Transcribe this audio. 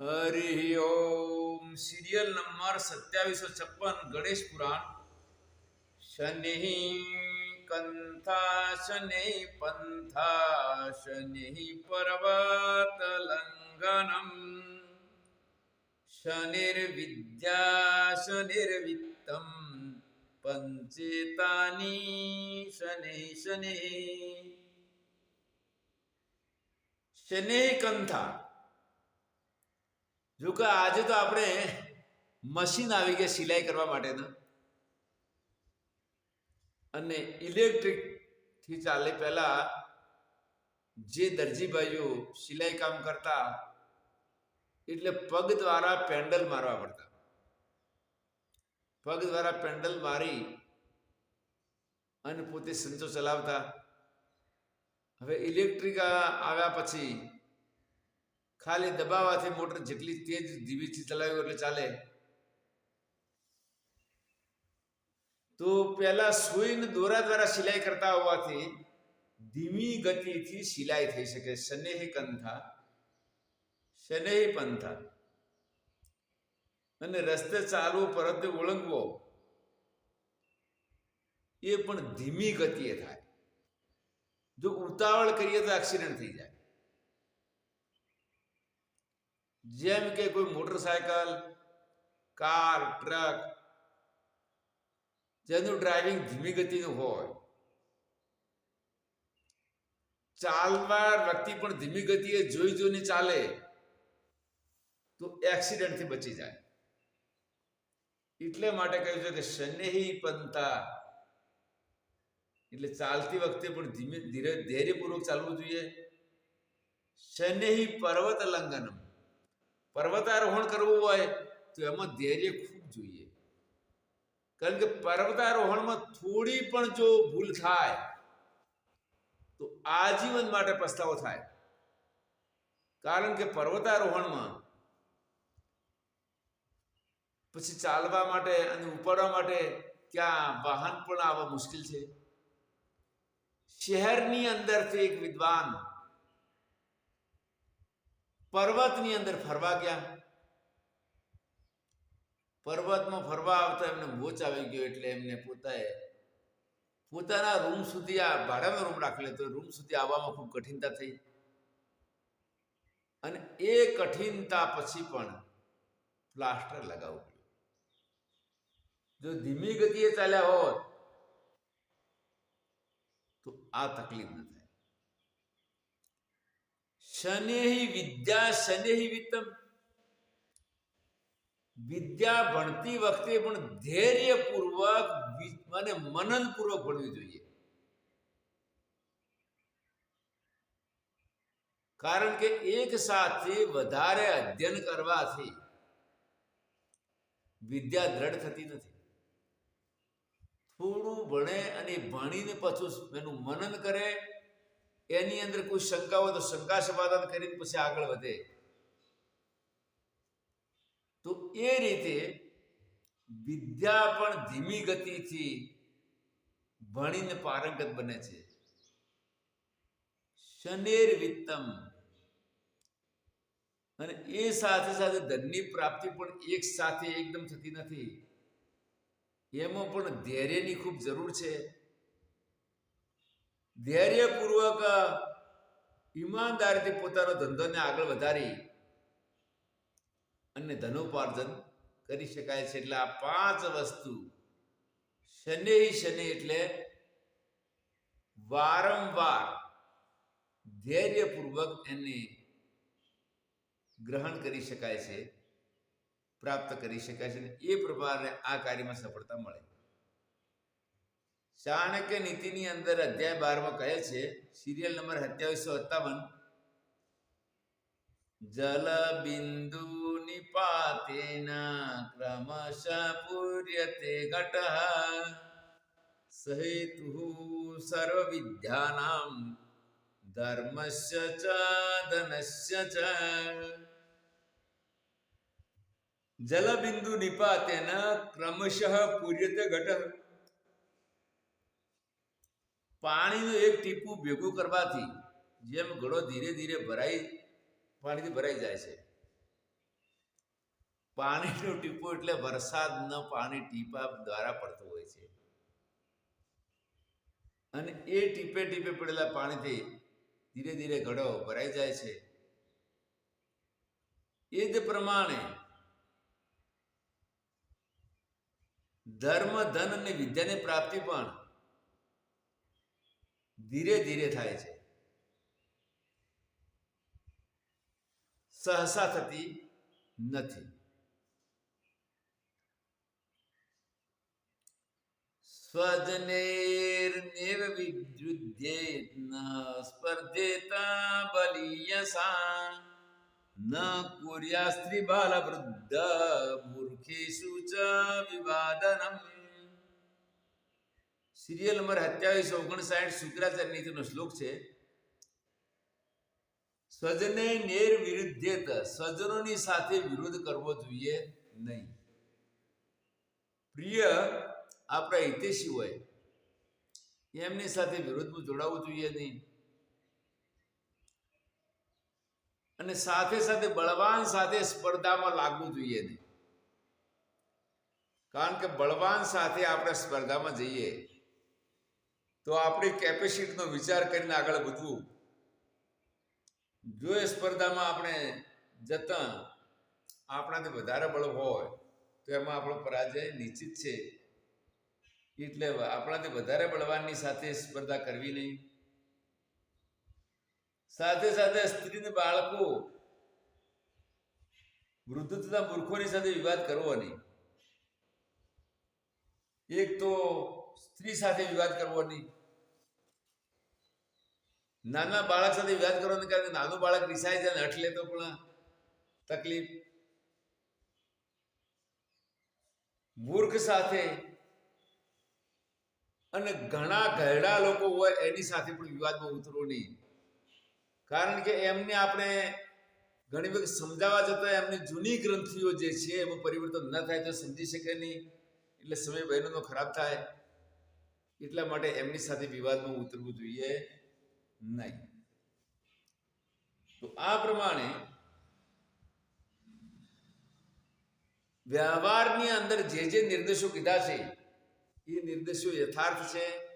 Hari Om serial number સત્યાવીસો છપ્પન ગણેશ પુરાણ. શનિ કંથા, શનિ પંથા, શનિ પર્વત લંઘનમ. શનિર્વિદ્યા શનિર્વિત્તમ પંચેતાની શનિ શનિ. શનિ કંથા. જો કે આજે તો આપણે મશીન આવી ગયા સિલાઈ કરવા માટેના. અને ઇલેક્ટ્રિકથી ચાલે પહેલા જે દરજીભાઈઓ સિલાઈ કામ કરતા એટલે પગ દ્વારા પેન્ડલ મારવા પડતા. પગ દ્વારા પેન્ડલ મારી અને પોતે સંચો ચલાવતા. હવે ઇલેક્ટ્રિક આવ્યા પછી ખાલી દબાવવાથી મોટર જેટલી તેજ ધીમીથી ચલાવ્યું એટલે ચાલે. તો પહેલા સુઈને દોરા દ્વારા સિલાઈ કરતા હોવાથી ધીમી ગતિથી સિલાઈ થઈ શકે. શનેહી કંથા, શનેહી પંથા. અને રસ્તે ચાલવું, પરત ઓળંગવો, એ પણ ધીમી ગતિએ થાય. જો ઉતાવળ કરીએ તો એક્સિડન્ટ થઈ જાય. જેમ કે કોઈ મોટરસાયકલ, કાર, ટ્રક, જેનું ડ્રાઇવિંગ ધીમી ગતિનું હોય. ચાલનાર વ્યક્તિ પણ ધીમી ગતિએ જોઈ જોઈને ચાલે તો એક્સિડન્ટથી બચી જાય. એટલે માટે કહ્યું છે કે શનેહી પંતા એટલે ચાલતી વખતે પણ ધીમે ધીરે ધૈર્યપૂર્વક ચાલવું જોઈએ. શનેહી પર્વત લંઘનમ પર્વતારોહણ કરવું હોય તો એમાં ધૈર્ય ખૂબ જોઈએ. કારણ કે પર્વતારોહણમાં થોડી પણ જો ભૂલ થાય, તો આજીવન માટે પસ્તાવો થાય. કારણ કે પર્વતારોહણમાં પછી ચાલવા માટે અને ઉપાડવા માટે ત્યાં વાહન પણ આવવા મુશ્કેલ છે. શહેરની અંદરથી એક વિદ્વાન પર્વતની અંદર ફરવા ગયા. પર્વતમાં ફરવા આવતા એમને મોચ આવી ગયો એટલે એમને પોતાએ પોતાના રૂમ સુધી આ ભાડાનો રૂમ રાખેલો તો રૂમ સુધી આવવામાં ખૂબ કઠિનતા થઈ. અને એ કઠિનતા પછી પણ પ્લાસ્ટર લગાવવું પડ્યું. જો ધીમી ગતિએ ચાલ્યા હોત તો આ તકલીફ ન થાય. શનેહી વિદ્યા, શનેહી વિત્તમ. વિદ્યા ભણતી વખતે પણ ધૈર્યપૂર્વક અને મનનપૂર્વક ભણવી જોઈએ. કારણ કે એક સાથે વધારે અધ્યયન કરવાથી વિદ્યા દ્રઢ થતી નથી. થોડું ભણે અને ભણીને પછી એનું મનન કરે એની અંદર કોઈ શંકા હોય તો શંકા સમાધાન કરીને પછી આગળ વધે. તો એ રીતે વિદ્યા પણ ધીમી ગતિથી ભણીને પારંગત બને છે. શનેર વિત્તમ. અને એ સાથે સાથે ધનની પ્રાપ્તિ પણ એક સાથે એકદમ થતી નથી. એમાં પણ ધૈર્યની ખૂબ જરૂર છે. ધૈર્યપૂર્વક ઈમાનદારીથી પોતાનો ધંધોને આગળ વધારી અને ધનોપાર્જન કરી શકાય છે. એટલે આ પાંચ વસ્તુ શનિ શનિ એટલે વારંવાર ધૈર્યપૂર્વક એને ગ્રહણ કરી શકાય છે, પ્રાપ્ત કરી શકાય છે અને એ પ્રમાણે આ કાર્યમાં સફળતા મળે. ચાણક્ય નીતિની અંદર અધ્યાય બારમાં કહે છે સિરિયલ નંબર સત્યાવીસો સત્તાવન જલ બિંદુ નિપાતેના ક્રમશ પૂર્યતે ઘટ સહેતુ સર્વ વિદ્યાનામ ધર્મસ્ય ચ ધનસ્ય ચ. જલબિંદુ નિપાતેના ક્રમશઃ પૂર્યતે ઘટ પાણીનું એક ટીપું ભેગું કરવાથી જેમ ઘડો ધીરે ધીરે ભરાઈ, પાણીથી ભરાઈ જાય છે. પાણીનું ટીપું એટલે વરસાદના પાણી ટીપા દ્વારા પડતું હોય છે. અને એ ટીપે ટીપે પડેલા પાણીથી ધીરે ધીરે ઘડો ભરાઈ જાય છે. એ જ પ્રમાણે ધર્મ, ધન અને વિદ્યાની પ્રાપ્તિ પણ ધીરે ધીરે થાય છે. સહસા થતી નથી. સ્વજનેર્નેવ વિદ્યુદ્યેત ન સ્પર્ધેતા બલિયસા ન કુર્યા સ્ત્રી બાલ વૃદ્ધ મૂર્ખેશુ ચ વિવાદનમ. સિરિયલ નંબર સત્યાવીસ ઓગણસાઠ શુક્રાચાર્ય નીતિનો શ્લોક છે. સ્વજને નેર વિરુદ્ધેત સ્વજનોની સાથે વિરોધ કરવો જોઈએ નહીં. પ્રિય આપણા હિતેશી હોય, એમની સાથે વિરોધમાં જોડાવવું જોઈએ નહીં. અને સાથે સાથે બળવાન સાથે સ્પર્ધામાં લાગવું જોઈએ નહીં. કારણ કે બળવાન સાથે આપણે સ્પર્ધામાં જઈએ તો આપણી કેપેસિટીનો વિચાર કરીને આગળ વધવું. જો એ સ્પર્ધામાં આપણે જતા આપણાથી વધારે બળ હોય, તો એમાં આપણો પરાજય નિશ્ચિત છે. એટલે આપણાથી વધારે બળવાનની સાથે સ્પર્ધા કરવી નહીં. સાથે સાથે સ્ત્રીને બાળકો વૃદ્ધ તથા મૂર્ખોની સાથે વિવાદ કરવો નહીં. એક તો સ્ત્રી સાથે વિવાદ કરવો નહીં. નાના બાળક સાથે વિવાદ કરવાને કારણે નાનું બાળક રિસાય જાય અટલે તો પણ તકલીફ. મૂર્ખ સાથે અને ઘણા ઘરડા લોકો હોય એની સાથે પણ વિવાદમાં ઉતરવો નહીં. કારણ કે એમને આપણે ઘણી વખત સમજાવવા જતાં એમની જૂની ગ્રંથિઓ જે છે, એમાં પરિવર્તન ન થાય તો સમજી શકે નહીં. એટલે સમય બહેનોનો ખરાબ થાય. એટલા માટે એમની સાથે વિવાદમાં ઉતરવું જોઈએ નહીં. તો આ પ્રમાણે વ્યવહારની અંદર જે જે નિર્દેશો કીધા છે, એ નિર્દેશો યથાર્થ છે.